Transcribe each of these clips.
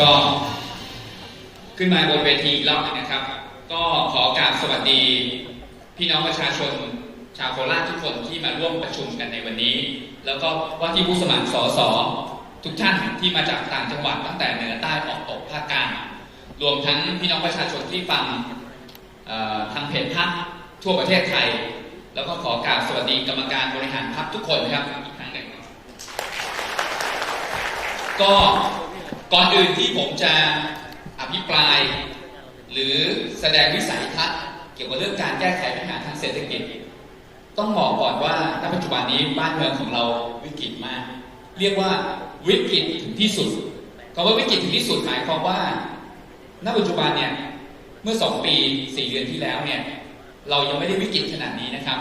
ก็ขึ้นมาบนเวทีอีกรอบนึงนะครับ ก็ขอกราบสวัสดี พี่น้องประชาชนชาวโคราชทุกคนที่มาร่วมประชุมกันในวันนี้ แล้วก็ว่าที่ผู้สมัครสสทุกท่านที่มาจากต่างจังหวัดตั้งแต่เหนือใต้ออกตกภาคกลางรวมทั้งพี่น้องประชาชนที่ฟังทางเพจพักทั่วประเทศไทย แล้วก็ขอกราบสวัสดีกรรมการบริหารพักทุกคนนะครับอีกครั้งหนึ่งก็ ก่อนอื่นที่ผมจะอภิปราย หรือแสดงวิสัยทัศน์เกี่ยวกับเรื่องการแก้ไขปัญหาทางเศรษฐกิจ ต้องบอกก่อนว่าณปัจจุบันนี้บ้านเมืองของเราวิกฤตมาก เรียกว่าวิกฤตถึงที่สุดคำว่าวิกฤตถึงที่สุดหมายความว่าณปัจจุบันเนี่ยเมื่อสองปีสี่เดือนที่แล้วเนี่ยเรายังไม่ได้วิกฤตขนาดนี้นะครับ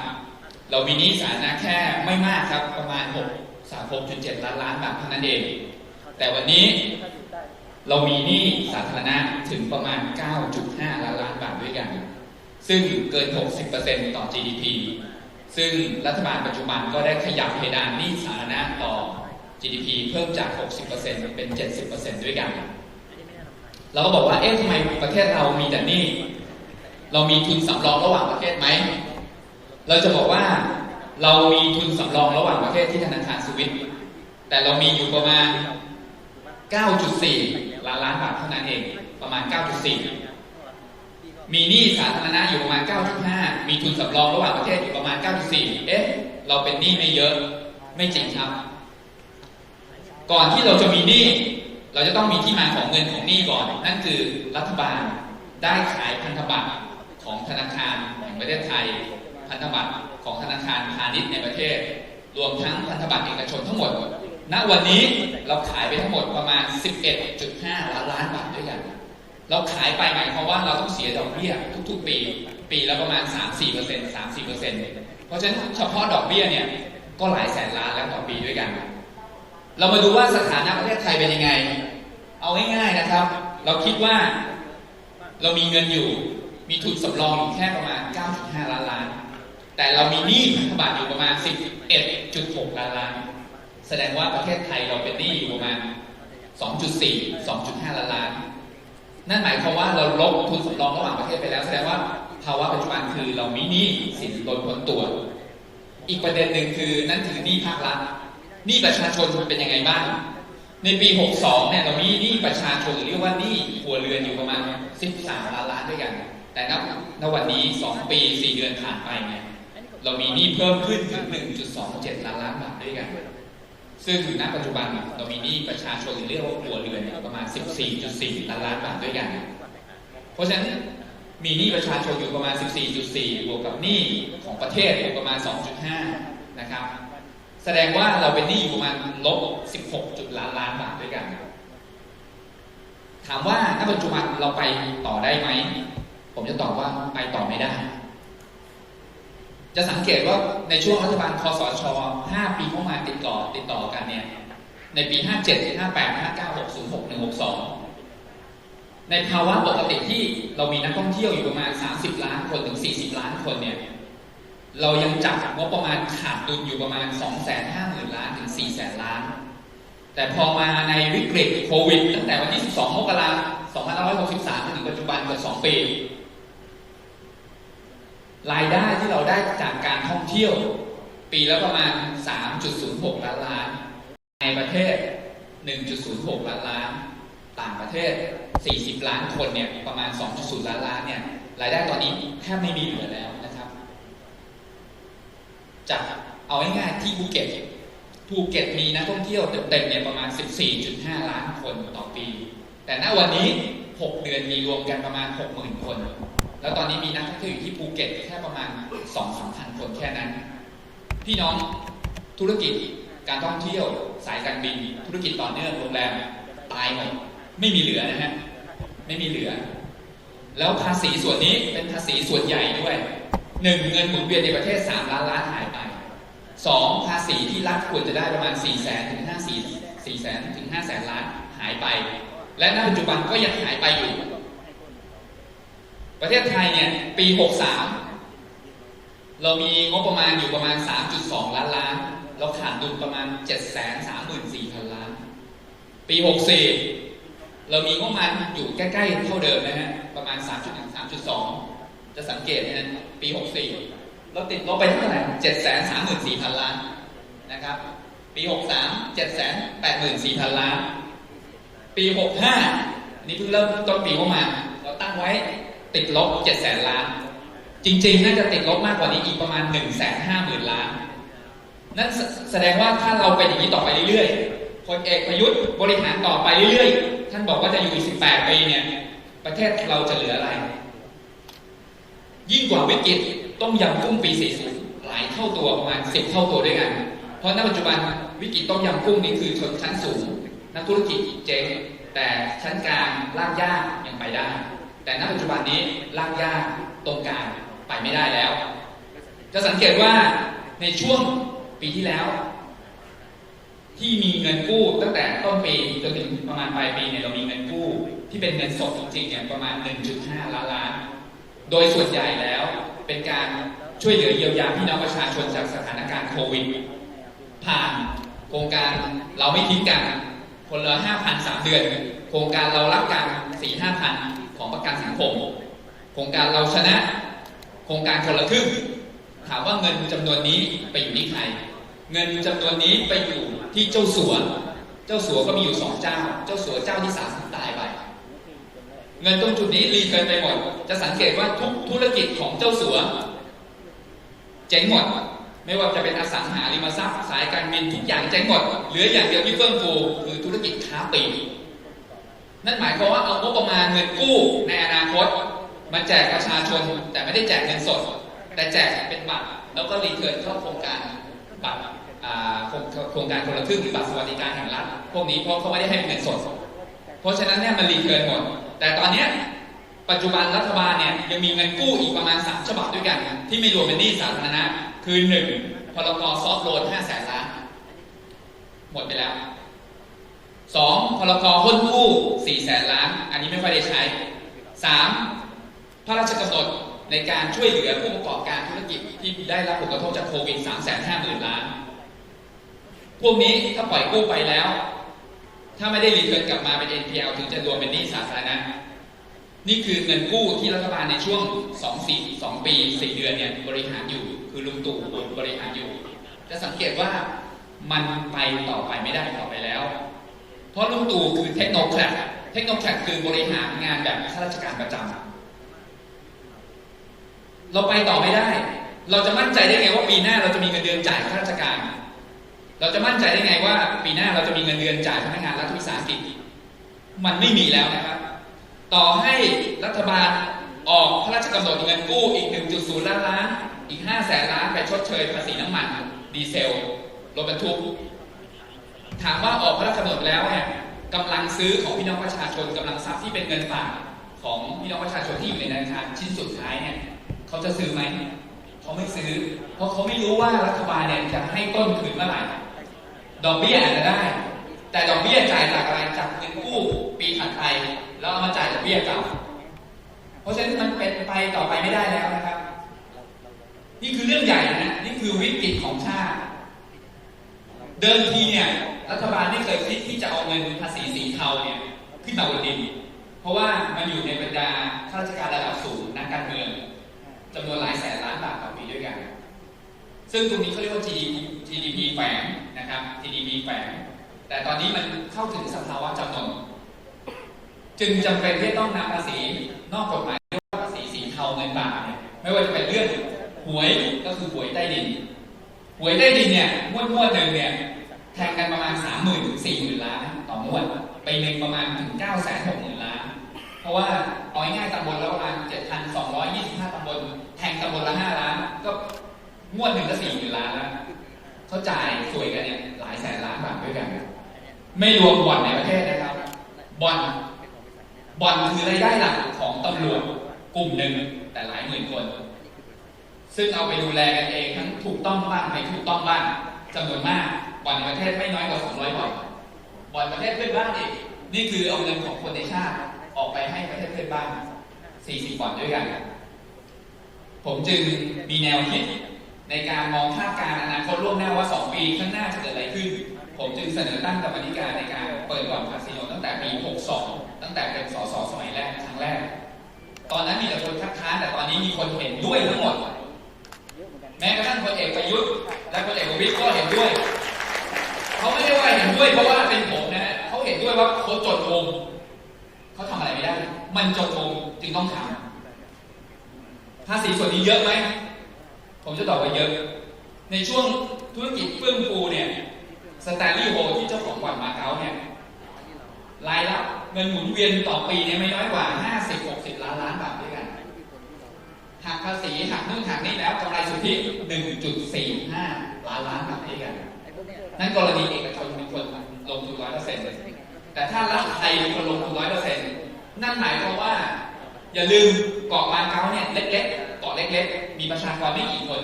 เรามีหนี้สาธารณะแค่ไม่มากครับประมาณ6 36.7 ล้านล้านบาทเท่านั้นเอง แต่วันนี้ เรามีหนี้สาธารณะถึงประมาณ 9.5 ล้านล้านบาทด้วยกัน ซึ่งเกิน 60%ต่อ GDP ซึ่งรัฐบาลปัจจุบันก็ได้ขยับเพดานหนี้สาธารณะต่อ GDP เพิ่มจาก 60%เป็น 70%ด้วยกัน เราก็บอกว่า เอ๊ะทำไมประเทศเรามีแต่หนี้ เรามีทุนสำรองระหว่างประเทศไหม เราจะบอกว่าเรามีทุนสำรองระหว่างประเทศที่ธนาคารสวิตแต่เรามีอยู่ประมาณ 9.4 ล้านล้านบาทเท่านั้นเองประมาณ 9.4 มีหนี้สาธารณะอยู่ประมาณ 9.5 มีทุนสำรองระหว่างประเทศอยู่ประมาณ 9.4 เอ๊ะ เราเป็นหนี้ไม่เยอะไม่จริงครับ ก่อนที่เราจะมีหนี้เราจะต้องมีที่มาของเงินของหนี้ก่อน นั่นคือรัฐบาลได้ขายพันธบัตรของธนาคารแห่งประเทศไทย พันธบัตรของธนาคารพาณิชย์ในประเทศ รวมทั้งพันธบัตรเอกชนทั้งหมด ณวันนี้เราขายไปทั้งหมดประมาณ 11.5 ล้านล้านบาทด้วยกัน เราขายไปหมายความว่าเราต้องเสียดอกเบี้ยทุกๆปี ปีละประมาณ 3-4% 3-4%เพราะฉะนั้นเฉพาะดอกเบี้ยเนี่ยก็หลายแสนล้านแล้วต่อปีด้วยกัน เรามาดูว่าสถานะประเทศไทยเป็นยังไง เอาง่ายๆนะครับ เราคิดว่าเรามีเงินอยู่ มีทุนสำรองอยู่แค่ประมาณ 9.5 ล้านล้าน แต่เรามีหนี้พันธบัตรอยู่ประมาณ 11.6 ล้านล้าน แสดงว่าประเทศไทยเราเป็นหนี้อยู่ประมาณ 2.4 2.5 ล้านล้าน นั่นหมายความว่าเราลบทุนสำรองระหว่างประเทศไปแล้ว แสดงว่าภาวะปัจจุบันคือเรามีหนี้สินบนพ้นตัว อีกประเด็นหนึ่งคือนั่นคือหนี้ภาครัฐหนี้ประชาชนเป็นยังไงบ้าง ในปี 62 เนี่ยเรามีหนี้ประชาชนหรือเรียกว่าหนี้ครัวเรือนอยู่ประมาณ 13 ล้านล้านด้วยกัน แต่ณณวันนี้ 2 ปี 4 เดือนผ่านไปเนี่ยเรามีหนี้เพิ่มขึ้นถึง 1.27 ล้านล้านบาทด้วยกัน ซึ่งณปัจจุบันเรามีหนี้ประชาชนเรียกว่าครัวเรือนประมาณ 14.4 ล้านล้านบาทด้วยกัน เพราะฉะนั้นมีหนี้ประชาชนอยู่ประมาณ 14.4 บวกกับหนี้ของประเทศอยู่ประมาณ 2.5 นะครับ แสดงว่าเราเป็นหนี้อยู่ประมาณลบ 16 จุดล้านล้านบาทด้วยกัน ถามว่าณปัจจุบันเราไปต่อได้ไหม ผมจะตอบว่าไปต่อไม่ได้ จะสังเกตว่าในช่วงรัฐบาลคอสช 5 ปีเข้ามาติดต่อติดต่อกันเนี่ย ในปี 57 58 59 60 61 62 ในภาวะปกติที่เรามีนักท่องเที่ยวอยู่ประมาณ 30 ล้านคนถึง 40 ล้านคนเนี่ย เรายังจัดงบประมาณขาดดุลอยู่ประมาณ 250,000 ล้านถึง 400,000 ล้าน แต่พอมาในวิกฤตโควิด ตั้งแต่วันที่ 12 มกราคม 2563 ถึงปัจจุบันเกือบ2 ปี รายได้ที่เราได้จากการท่องเที่ยว ปีละประมาณ 3.06 ล้านล้าน ในประเทศ 1.06 ล้านล้าน ต่างประเทศ 40 ล้านคนเนี่ยประมาณ 2.0 ล้านล้านเนี่ยรายได้ตอนนี้แทบไม่มีเหลือแล้วนะครับจากเอาง่ายๆที่ภูเก็ตภูเก็ตมีนักท่องเที่ยวเต็มๆเนี่ยประมาณ 14.5 ล้านคนต่อปี แต่ณวันนี้ 6 เดือนมีรวมกันประมาณ 60,000 คน แล้วตอนนี้มีนักท่องเที่ยวอยู่ที่ภูเก็ตแค่ประมาณ2-3พันคนแค่นั้น พี่น้องธุรกิจการท่องเที่ยวสายการบิน ธุรกิจต่อเนื่องโรงแรมตายหมดไม่มีเหลือนะฮะไม่มีเหลือ แล้วภาษีส่วนนี้เป็นภาษีส่วนใหญ่ด้วยหนึ่งเงินหมุนเวียนในประเทศ 3 ล้านล้านหายไปสองภาษีที่รัฐควรจะได้ประมาณ4 0 0แสนถึง5 4 4แสนถึง5แสนล้านหายไป และณปัจจุบันก็ยังหายไปอยู่ ประเทศไทยเนี่ยปี 63 เรามีงบประมาณอยู่ประมาณ 3.2 ล้านล้าน เราขาดดุลประมาณ 7 3 4 0 0 0 ล้าน ปี 64 เรามีงบประมาณอยู่ใกล้ๆ เท่าเดิมนะฮะ ประมาณ 3.1 3.2 จะสังเกตนะฮะปี 64 เราติดลบไปเท่าไหร่734,000 ล้านนะครับ ปี 63 784,000 ล้าน ปี 65 นี่เพิ่งเริ่มต้นปีงบประมาณ เราตั้งไว้ ติดลบ700,000ล้าน จริงๆ น่าจะติดลบมากกว่านี้อีกประมาณ150,000ล้าน นั่นแสแสดงว่าถ้าเราเป็นอย่างนี้ต่อไปเรื่อยๆพลเอกประยุทธ์บริหารต่อไปเรื่อยๆ ท่านบอกว่าจะอยู่อีก18ปีเนี่ย ประเทศเราจะเหลืออะไร ยิ่งกว่าวิกฤตต้มยำกุ้งปี40หลายเท่าตัวประมาณ10เท่าตัวด้วยกัน เพราะณปัจจุบันวิกฤตต้มยำกุ้งนี่คือชนชั้นสูงนักธุรกิจเจ๊งแต่ชั้นกลางลากย่ายังไปได้ แต่ณปัจจุบันนี้ลากย่าตรงกลางไปไม่ได้แล้ว จะสังเกตว่าในช่วงปีที่แล้ว ที่มีเงินกู้ตั้งแต่ต้นปีจนถึงประมาณปลายปีเนี่ยเรามีเงินกู้ ที่เป็นเงินสดจริงๆเนี่ยประมาณ 1.5 ล้านล้าน โดยส่วนใหญ่แล้วเป็นการช่วยเหลือเยียวยาพี่น้องประชาชนจากสถานการณ์โควิดผ่านโครงการเราไม่ทิ้งกัน คนละ5,000 3เดือน โครงการเรารักกัน4 5,000 ของประกันสังคมโครงการเราชนะ โครงการคนละครึ่งถามว่าเงินจำนวนนี้ไปอยู่ที่ใคร เงินจำนวนนี้ไปอยู่ที่เจ้าสัว เจ้าสัวก็มีอยู่สองเจ้า เจ้าสัวเจ้าที่สามตายไป เงินตรงจุดนี้รีเทิร์นไปหมด จะสังเกตว่าทุกธุรกิจของเจ้าสัวเจ๊งหมด ไม่ว่าจะเป็นอสังหาริมทรัพย์สายการบินทุกอย่างเจ๊งหมด เหลืออย่างเดียวที่เฟื่องฟูคือธุรกิจค้าปลีก นั่นหมายความว่าเอางบประมาณเงินกู้ในอนาคตมาแจกประชาชน แต่ไม่ได้แจกเงินสด แต่แจกเป็นบัตรแล้วก็รีเทิร์นเข้าโครงการบัตรโครงโครงการคนละครึ่งหรือบัตรสวัสดิการแห่งรัฐพวกนี้เพราะเขาไม่ได้ให้เงินสด เพราะฉะนั้นเนี่ยมันรีเทิร์นหมด แต่ตอนเนี้ยปัจจุบันรัฐบาลเนี่ยยังมีเงินกู้อีกประมาณ 3 ฉบับด้วยกัน ที่ไม่รวมเป็นหนี้สาธารณะ คือ 1. พรกซอฟโลน5แสนล้าน หมดไปแล้ว 2. พรกหุ้นกู้4แสนล้าน อันนี้ไม่ค่อยได้ใช้ 3. พระราชกำหนดในการช่วยเหลือผู้ประกอบการธุรกิจที่ได้รับผลกระทบจากโควิด3 5 0 0 0 0ล้าน พวกนี้ถ้าปล่อยกู้ไปแล้ว ถ้าไม่ได้รีเทิร์นกลับมาเป็น NPL ถึงจะรวมเป็นหนี้สาธารณะนี่คือเงินกู้ที่รัฐบาลในช่วง2 4 2ปี4เดือนเนี่ยบริหารอยู่ คือลุงตู่บริหารอยู่ จะสังเกตว่ามันไปต่อไป เพราะลุงตู่คือเทคโนแครดเทคโนแครดคือบริหารงานแบบข้าราชการประจำเราไปต่อไม่ได้ เราจะมั่นใจได้ไงว่าปีหน้าเราจะมีเงินเดือนจ่ายข้าราชการ เราจะมั่นใจได้ไงว่า ปีหน้าเราจะมีเงินเดือนจ่ายพนักงานรัฐวิสาหกิจ มันไม่มีแล้วนะครับ ต่อให้รัฐบาลออกพระราชกำหนดเงินกู้อีก 1.0 ล้านล้าน อีก 5 แสนล้านไปชดเชยภาษีน้ำมัน ดีเซลรถบรรทุก ถามว่าออกพระราชกำหนดแล้วเนี่ยกำลังซื้อของพี่น้องประชาชนกำลังทรัพย์ที่เป็นเงินฝากของพี่น้องประชาชนที่อยู่ในธนาคารชิ้นสุดท้ายเนี่ยเขาจะซื้อไหมเขาไม่ซื้อ เพราะเขาไม่รู้ว่ารัฐบาลเนี่ยจะให้ต้นคืนเมื่อไหร่ดอกเบี้ยอาจจะได้ แต่ดอกเบี้ยจ่ายจากอะไรจากเงินกู้ปีถัดไปแล้วเอามาจ่ายดอกเบี้ยเก่าเพราะฉะนั้นมันเป็นไปต่อไปไม่ได้แล้วนะครับ นี่คือเรื่องใหญ่นะนี่คือวิกฤตของชาติ เดิมทีเนี่ย รัฐบาลไม่เคยคิดที่จะเอาเงินภาษีสีเทาเนี่ยขึ้นมาบนดิน เพราะว่ามันอยู่ในบรรดาข้าราชการระดับสูงนักการเมืองจำนวนหลายแสนล้านบาทต่อปีด้วยกัน ซึ่งตรงนี้เขาเรียกว่า GDP GDP แฝงนะครับ GDP แฝงแต่ตอนนี้มันเข้าถึงสภาวะจำนวนจึงจำเป็นที่ต้องนำภาษีนอกกฎหมายเรียกว่าภาษีสีเทาเงินบาทเนี่ยไม่ว่าจะเป็นเรื่องหวยก็คือหวยใต้ดินหวยใต้ดินเนี่ยงวดงวดหนึ่งเนี่ย แทงกันประมาณ 3 0 0 0 0ถึง40,000ล้านต่องวด ไปหนึ่งประมาณถึง9 6 0 0 0 0ล้าน เพราะว่าเอาง่ายตำบลละประมาณ7,225ตำบลแทงตำบลละ5ล้าน ก็งวดหนึ่งก็40,000ล้านแล้วเขาจ่ายสวยกันเนี่ยหลายแสนล้านบาทด้วยกัน ไม่รวมบ่อนในประเทศนะครับบ่อนบ่อนคือรายได้หลักของตำรวจกลุ่มหนึ่งแต่หลายหมื่นคน ซึ่งเอาไปดูแลกันเองทั้งถูกต้องบ้างไม่ถูกต้องบ้างจำนวนมาก บ่อนในประเทศไม่น้อยกว่า 200บ่อนบ่อนประเทศเพื่อนบ้านอีกนี่คือเอาเงินของคนในชาติออกไปให้ประเทศเพื่อนบ้าน 40บ่อนด้วยกัน ผมจึงมีแนวคิดในการมองคาดการณ์อนาคตล่วงหน้าว่า 2 ปีข้างหน้าจะเกิดอะไรขึ้น ผมจึงเสนอตั้งกรรมธิการในการเปิดบ่อนคาสิโนตั้งแต่ปี 62 ตั้งแต่เป็นสสสมัยแรกครั้งแรก ตอนนั้นมีแต่คนคัดค้านแต่ตอนนี้มีคนเห็นด้วยทั้งหมด แม้กระทั่งพลเอกประยุทธ์และพลเอกประวิตรก็เห็นด้วย เขาไม่ได้ว่าเห็นด้วยเพราะว่าเป็นผมนะเขาเห็นด้วยว่าเขาจดมุมเขาทำอะไรไม่ได้ มันจดมุมจึงต้องทำภาษีส่วนนี้เยอะไหม ผมจะตอบว่าเยอะ ในช่วงธุรกิจเฟื่องฟูเนี่ยสแตนลีย์โฮที่เจ้าของบ่อนมาเก๊าเนี่ยรายรับเงินหมุนเวียนต่อปีเนี่ยไม่น้อยกว่า 50-60 ล้านล้านบาทด้วยกันหักภาษีหักนู่นหักนี่แล้วกำไรสุทธิ 1.45 ล้านล้านบาทด้วยกัน นั่นกรณีเอกชนเป็นคนลงทุนร้อยเปอร์เซ็นต์แต่ถ้ารัฐไทยเป็นคนลงทุนร้อยเปอร์เซ็นต์นั่นหมายความว่า อย่าลืมเกาะมาเก๊าเนี่ยเล็กๆเกาะเล็ก ๆ มีประชากรไม่กี่คน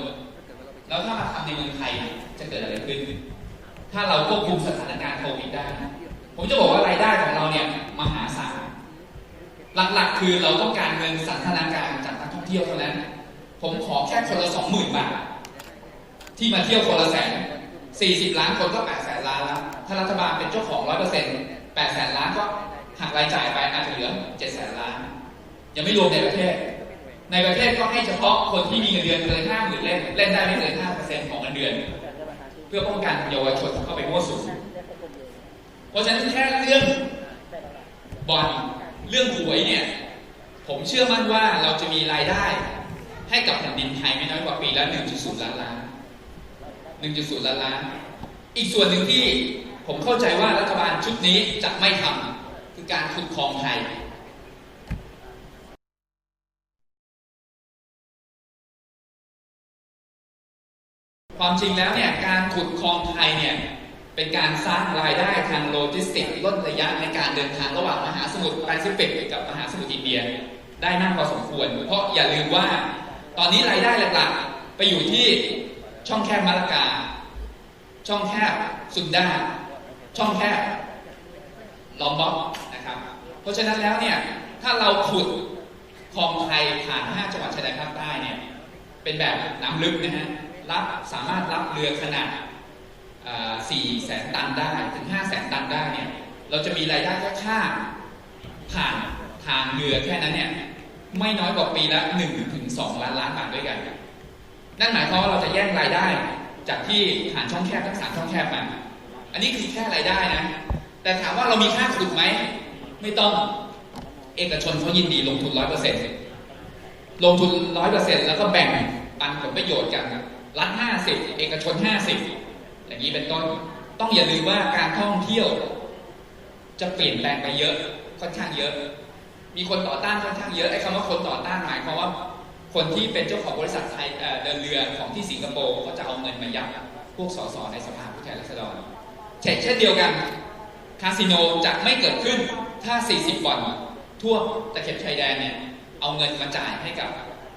แล้วถ้ามาทำในเมืองไทยจะเกิดอะไรขึ้น ถ้าเราควบคุมสถานการณ์โควิดได้ ผมจะบอกว่ารายได้ของเราเนี่ยมหาศาลหลักๆ คือเราต้องการเงินสันทนาการจากนักท่องเที่ยวเท่านั้น ผมขอแค่คนละสองหมื่นบาทที่มาเที่ยวคนละแสน 40 ล้านคนก็8แสนล้านแล้ว ถ้ารัฐบาลเป็นเจ้าของ 100% 8แสนล้านก็หักรายจ่ายไปอาจจะเหลือ7แสนล้าน ยังไม่รวมในประเทศ ในประเทศก็ให้เฉพาะคนที่มีเงินเดือนเกิน5 0,000เล่นเล่นได้ไม่เกิน5%ของเงินเดือน เพื่อป้องกันเยาวชนเข้าไปมั่วสุมเพราะฉะนั้นแค่เรื่องบอลเรื่องหวยเนี่ย ผมเชื่อมั่นว่าเราจะมีรายได้ ให้กับแผ่นดินไทยไม่น้อยกว่าปีละ 1.0 ล้านล้าน 1.0ล้านล้าน อีกส่วนหนึ่งที่ผมเข้าใจว่ารัฐบาลชุดนี้จะไม่ทำคือการขุดคลองไทยความจริงแล้วเนี่ยการขุดคลองไทยเนี่ยเป็นการสร้างรายได้ทางโลจิสติกส์ลดระยะในการเดินทางระหว่างมหาสมุทรแปซิฟิกกับมหาสมุทรอินเดียได้มากพอสมควร เพราะอย่าลืมว่า ตอนนี้รายได้หลักๆ ไปอยู่ที่ ช่องแคบมาลากา ช่องแคบสุนดาช่องแคบลอมบ็อกนะครับ เพราะฉะนั้นแล้วเนี่ยถ้าเราขุดคลองไทยผ่าน 5 จังหวัดชายแดนภาคใต้เนี่ยเป็นแบบน้ำลึกนะฮะรับสามารถรับเรือขนาด4แสนตันได้ถึง5แสนตันได้เนี่ยเราจะมีรายได้แค่ค่าผ่านทางเรือแค่นั้นเนี่ยไม่น้อยกว่าปีละ1ถึง2ล้านล้านบาทด้วยกัน นั่นหมายความว่าเราจะแย่งรายได้ จากที่ผ่านช่องแคบทั้งสามช่องแคบมา อันนี้คือแค่รายได้นะ แต่ถามว่าเรามีค่าขุดไหม ไม่ต้อง เอกชนเขายินดีลงทุนร้อยเปอร์เซ็นต์ลงทุนร้อยเปอร์เซ็นต์แล้วก็แบ่งปันผลประโยชน์กันรัฐห้าสิบเอกชนห้าสิบอย่างนี้เป็นต้น ต้องอย่าลืมว่าการท่องเที่ยว จะเปลี่ยนแปลงไปเยอะ ค่อนข้างเยอะ มีคนต่อต้านค่อนข้างเยอะ ไอ้คำว่าคนต่อต้านหมายความว่า คนที่เป็นเจ้าของบริษัทไทยเดินเรือของที่สิงคโปร์เขาจะเอาเงินมายัดพวกสสในสภาผู้แทนราษฎรเช่นเช่นเดียวกัน คาสิโนจะไม่เกิดขึ้นถ้า 40บ่อนทั่วตะเข็บชายแดนเนี่ยเอาเงินมาจ่ายให้กับ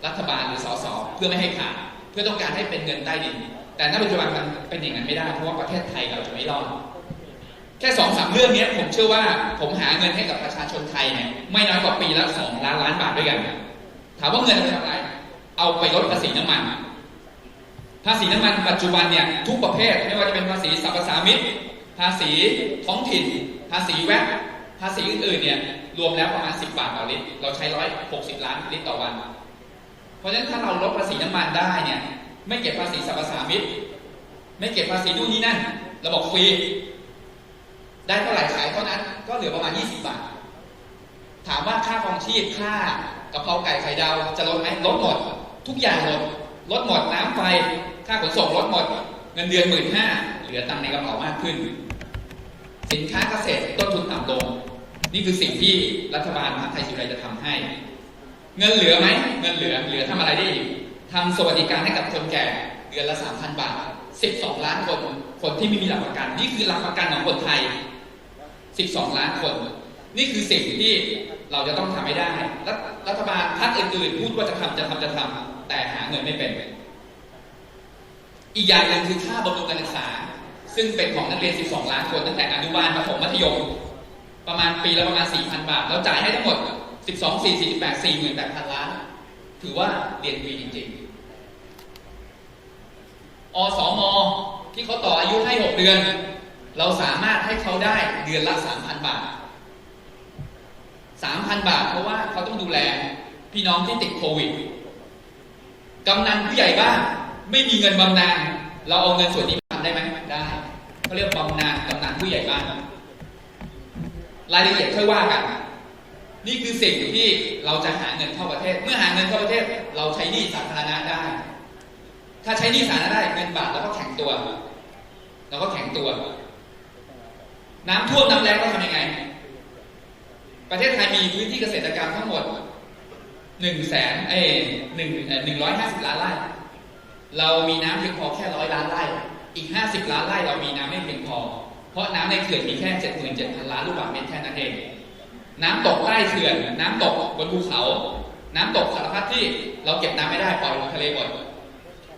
รัฐบาลหรือสสเพื่อไม่ให้ผ่านเพื่อต้องการให้เป็นเงินใต้ดิน แต่ณปัจจุบันมันเป็นอย่างนั้นไม่ได้เพราะว่าประเทศไทยเราจะไม่รอดแค่สองสามเรื่องนี้ผมเชื่อว่าผมหาเงินให้กับประชาชนไทยเนี่ยไม่น้อยกว่าปีละสองล้านล้านบาทด้วยกัน ถามว่าเงินไปทำอะไร เอาไปลดภาษีน้ำมัน ภาษีน้ำมันปัจจุบันเนี่ยทุกประเภทไม่ว่าจะเป็นภาษีสรรพสามิตภาษีท้องถิ่น ภาษีแวดภาษีอื่นๆเนี่ยรวมแล้วประมาณ 10 บาทต่อลิตร เราใช้ 160 ล้านลิตรต่อวัน เพราะฉะนั้นถ้าเราลดภาษีน้ำมันได้เนี่ยไม่เก็บภาษีสรรพสามิตไม่เก็บภาษีนู่นนี่นั่นระบบฟรี ได้เท่าไหร่ขายเท่านั้นก็เหลือประมาณ 20 บาท ถามว่าค่าครองชีพค่ากะเพราไก่ไข่ดาวจะลดไหมลดหมด ทุกอย่างลดลดหมดน้ำไฟค่าขนส่งลดหมด เงินเดือนหมื่นห้าเหลือตังในกระเป๋ามากขึ้น สินค้าเกษตรต้นทุนต่ำลง นี่คือสิ่งที่รัฐบาลมหาไทยสุไรจะทำให้ เงินเหลือไหมเงินเหลือเหลือทำอะไรได้อีกทำสวัสดิการให้กับคนแก่เดือนละ3,000บาท12ล้านคนคนที่ไม่มีหลักประกัน นี่คือหลักประกันของคนไทย12ล้านคน นี่คือสิ่งที่เราจะต้องทำให้ได้ รัฐบาลพรรคอื่นๆพูดว่าจะทำจะทำจะทำ แต่หาเงินไม่เป็น อีกอย่างหนึ่งคือค่าบำรุงการศึกษา ซึ่งเป็นของนักเรียน 12 ล้านคนตั้งแต่อนุบาลประถมมัธยม ประมาณปีละประมาณ 4,000 บาทเราจ่ายให้ทั้งหมด 12 4 48 48,000 ล้าน ถือว่าเรียนฟรีจริงๆ อสม ที่เขาต่ออายุให้ 6 เดือน เราสามารถให้เขาได้เดือนละ 3,000 บาท 3,000 บาท เพราะว่าเขาต้องดูแลพี่น้องที่ติดโควิด กำนันผู้ใหญ่บ้านไม่มีเงินบำนาญเราเอาเงินส่วนนี้ทำได้ไหมได้เขาเรียกบำนาญกำนันผู้ใหญ่บ้านรายละเอียดค่อยว่ากัน นี่คือสิ่งที่เราจะหาเงินเข้าประเทศ เมื่อหาเงินเข้าประเทศ เราใช้หนี้สาธารณะได้ ถ้าใช้หนี้สาธารณะได้เงินบาทเราก็แข็งตัวเราก็แข็งตัว น้ำท่วมน้ำแล้งเราทำยังไง ประเทศไทยมีพื้นที่เกษตรกรรมทั้งหมด หนึ่งแสนเอ้หนึ่งหนึ่งร้อยห้าสิบล้านไร่ เรามีน้ำเพียงพอแค่ร้อยล้านไร่ อีกห้าสิบล้านไร่เรามีน้ำไม่เพียงพอ เพราะน้ำในเขื่อนมีแค่เจ็ดหมื่นเจ็ดพันล้านลูกบาศก์เมตรแค่นั้นเอง น้ำตกใต้เขื่อน น้ำตกบนภูเขา น้ำตกสารพัดที่เราเก็บน้ำไม่ได้ปล่อยลงทะเลหมด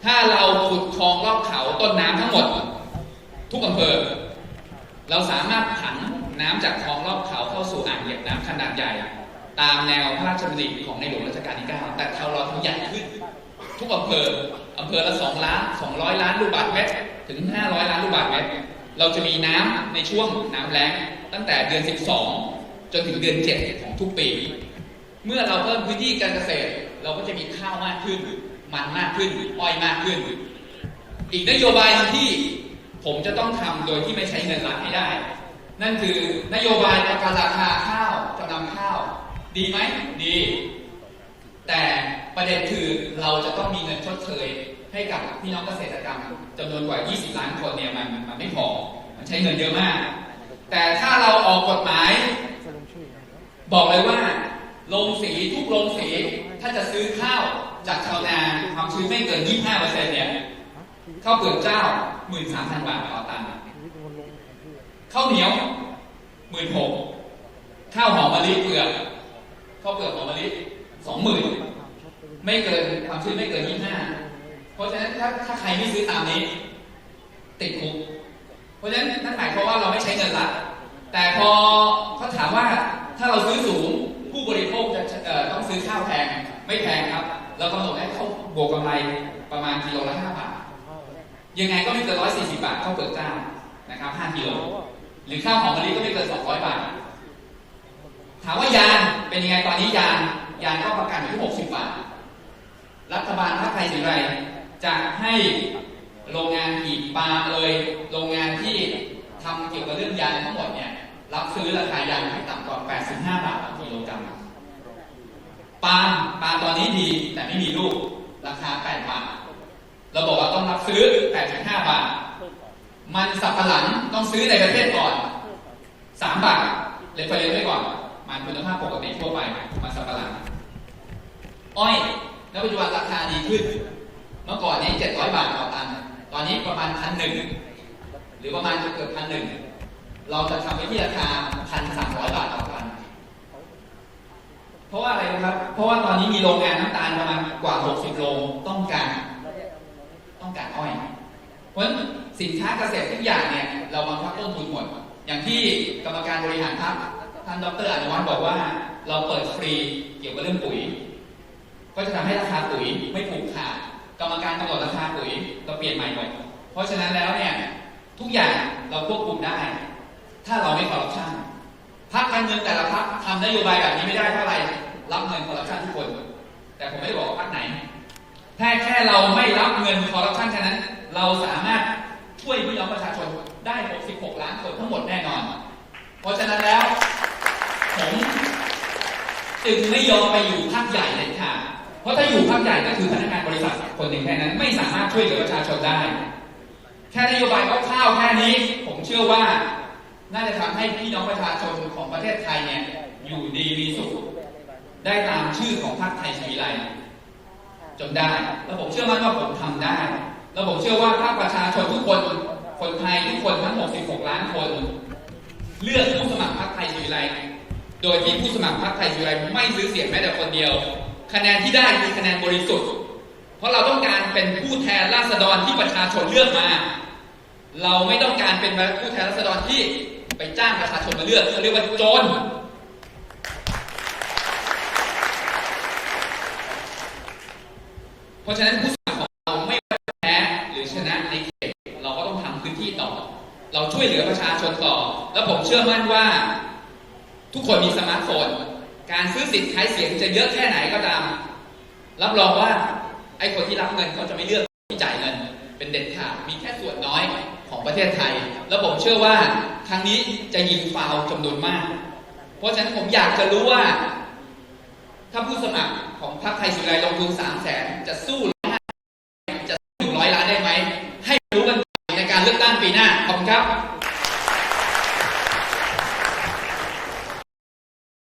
ถ้าเราขุดคลองรอบเขาต้นน้ำทั้งหมด ทุกอำเภอ เราสามารถผันน้ำจากคลองรอบเขาเข้าสู่อ่างเก็บน้ำขนาดใหญ่ ตามแนวพระราชดำริของในหลวงรัชกาลที่ 9 แต่เราเราทำใหญ่ขึ้น ทุกอำเภออำเภอละ 2 ล้าน 200 ล้านลูกบาศก์เมตร ถึง 500 ล้านลูกบาศก์เมตร เราจะมีน้ำในช่วงน้ำแล้งตั้งแต่เดือน 12 จนถึงเดือน 7 ของทุกปี เมื่อเราเพิ่มพื้นที่การเกษตร เราก็จะมีข้าวมากขึ้น มันมากขึ้น อ้อยมากขึ้น อีกนโยบายที่ผมจะต้องทำโดยที่ไม่ใช้เงินรัฐให้ได้ นั่นคือนโยบายประกันราคาข้าวจำนำข้าว ดีไหมดี แต่ประเด็นคือเราจะต้องมีเงินชดเชยให้กับพี่น้องเกษตรกรรมจำนวนกว่า 20 ล้านคนเนี่ยมันมันไม่พอมันใช้เงินเยอะมาก แต่ถ้าเราออกกฎหมาย บอกเลยว่าโรงสีทุกโรงสีถ้าจะซื้อข้าวจากชาวนาความชื้นไม่เกิน 25%เนี่ยข้าวเปลือกเจ้า 13,000 บาทต่อตันข้าวเหนียว 16,000ข้าวหอมมะลิเปลือก ข้าวเปลือกหอมมะลิ20,000ไม่เกินความชื้นไม่เกิน25เพราะฉะนั้นถ้าถ้าใครไม่ซื้อตามนี้ ติดคุก เพราะฉะนั้นนั่นหมายความว่าเราไม่ใช้เงินรัฐแต่พอเขาถามว่าถ้าเราซื้อสูงผู้บริโภคจะเอ่อต้องซื้อข้าวแพงไม่แพงครับ เรากำหนดให้เขาบวกกำไรประมาณกิโลละ5บาท ยังไงก็ไม่เกิน140บบาทข้าวเปลือกเจ้านะครับ5กิโลหรือข้าวหอมมะลิก็ไม่เกิน200บาท ถามว่ายางเป็นยังไงตอนนี้ยางยางก็ประกันอยู่ที่60 บาท รัฐบาลถ้าใครสิไรจะให้โรงงานหีบปล์มเลยโรงงานที่ทำเกี่ยวกับเรื่องยางทั้งหมดเนี่ยรับซื้อราคายางให้ต่ำกว่า 85 บาทต่อกิโลกรัมปาล์มปาล์มตอนนี้ดีแต่ไม่มีลูก ราคา 8 บาท เราบอกว่าต้องรับซื้อ 8.5 บาท มันสับปะหลังต้องซื้อในประเทศก่อน 3 บาท เลฟเฟรนไว้ก่อน มันคุณภาพปกติทั่วไปมันสับปะหลังอ้อยณปัจจุบันราคาดีขึ้น เมื่อก่อนนี้700บาทต่อตัน ตอนนี้ประมาณพันหนึ่งหรือประมาณเกือบพันหนึ่งเราจะทำไว้ที่ราคาพันสามร้อยบาทต่อตัน เพราะว่าอะไรครับ เพราะว่าตอนนี้มีโรงงานน้ำตาลประมาณกว่า60โรงต้องการ ต้องการอ้อย เพราะฉะนั้นสินค้าเกษตรทุกอย่างเนี่ยเราบังคับต้นทุนหมด อย่างที่กรรมการบริหารพรรค ท่านดรอนุวัฒน์บอกว่า เราเปิดฟรีเกี่ยวกับเรื่องปุ๋ย ก็จะทำให้ราคาปุ๋ยไม่ผูกขาดกรรมการกำหนดราคาปุ๋ยเราเปลี่ยนใหม่หมดเพราะฉะนั้นแล้วเนี่ยทุกอย่างเราควบคุมได้ ถ้าเราไม่คอร์รัปชันพรรคการเมืองแต่ละพรรคทำนโยบายแบบนี้ไม่ได้เท่าไหร่รับเงินคอร์รัปชันทุกคน แต่ผมไม่ได้บอกพรรคไหนแค่แค่เราไม่รับเงินคอร์รัปชันแค่นั้น เราสามารถช่วยพี่น้องประชาชนได้ 66 ล้านคนทั้งหมดแน่นอน เพราะฉะนั้นแล้ว ผมจึงไม่ยอมไปอยู่ภาคใหญ่เลยค่ะ เพราะถ้าอยู่ภาคใหญ่ก็คือพนักงานบริษัทคนหนึ่งแค่นั้นไม่สามารถช่วยเหลือประชาชนได้ แค่นโยบายคร่าวๆแค่นี้ ผมเชื่อว่าน่าจะทำให้พี่น้องประชาชนของประเทศไทยเนี่ยอยู่ดีมีสุขได้ตามชื่อของพรรคไทยศรีวิไลย์จนได้ แล้วผมเชื่อมั่นว่าผมทำได้ แล้วผมเชื่อว่าภาคประชาชนทุกคนคนไทยทุกคนทั้ง 66 ล้านคน เลือกผู้สมัครพรรคไทยศรีวิไลย์ โดยที่ผู้สมัครพรรคไทยศรีวิไลย์ไม่ซื้อเสียงแม้แต่คนเดียว คะแนนที่ได้คือคะแนนบริสุทธิ์ เพราะเราต้องการเป็นผู้แทนราษฎรที่ประชาชนเลือกมา เราไม่ต้องการเป็นผู้แทนราษฎรที่ไปจ้างประชาชนมาเลือกเขาเรียกว่าโจรเพราะฉะนั้นผู้สมัครของเราไม่แพ้หรือชนะในเขตเราก็ต้องทำพื้นที่ต่อ เราช่วยเหลือประชาชนต่อ แล้วผมเชื่อมั่นว่า ทุกคนมีสมาร์ทโฟน การซื้อสิทธิ์ใช้เสียงจะเยอะแค่ไหนก็ตาม รับรองว่าไอ้คนที่รับเงินเขาจะไม่เลือกที่จ่ายเงิน เป็นเด็ดขาดมีแค่ส่วนน้อยของประเทศไทย แล้วผมเชื่อว่าครั้งนี้จะยิงฟาวจำนวนมาก เพราะฉะนั้นผมอยากจะรู้ว่า ถ้าผู้สมัครของพรรคไทยสุริยลงทุนสามแสนจะสู้จะหนึ่งร้อยล้านได้ไหมให้รู้กันในการเลือกตั้งปีหน้าขอบคุณครับ